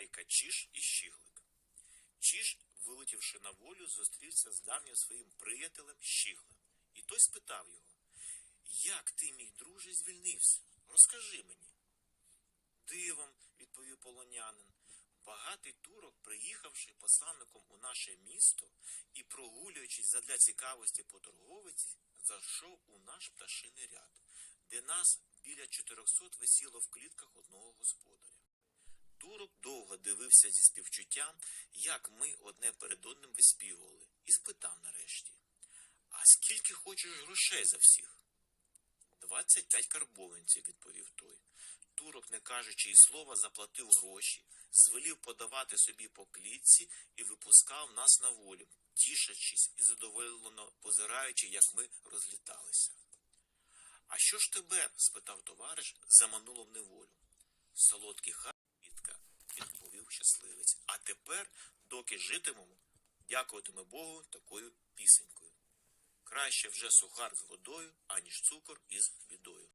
байка Чіж і Щіглик. Чіж, вилетівши на волю, зустрівся з давнім своїм приятелем Щіглем. І той спитав його, як ти, мій друже, звільнився? Розкажи мені. Дивом, відповів полонянин. Багатий турок, приїхавши посланником у наше місто і прогулюючись задля цікавості по торговиці, зайшов у наш пташиний ряд, де нас біля 400 висіло в клітках одного господаря. Турок довго дивився зі співчуттям, як ми одне перед одним виспівували, і спитав нарешті: А скільки хочеш грошей за всіх? Двадцять п'ять карбованців, відповів той. Турок, не кажучи й слова, заплатив гроші, звелів подавати собі по клітці і випускав нас на волю, тішачись і задоволено позираючи, як ми розліталися. А що ж тебе? спитав товариш, замануло в неволю. Солодкий хатка, щасливець. А тепер, доки житимемо, дякуватиме Богу такою пісенькою. Краще вже сухар з водою, аніж цукор із бідою.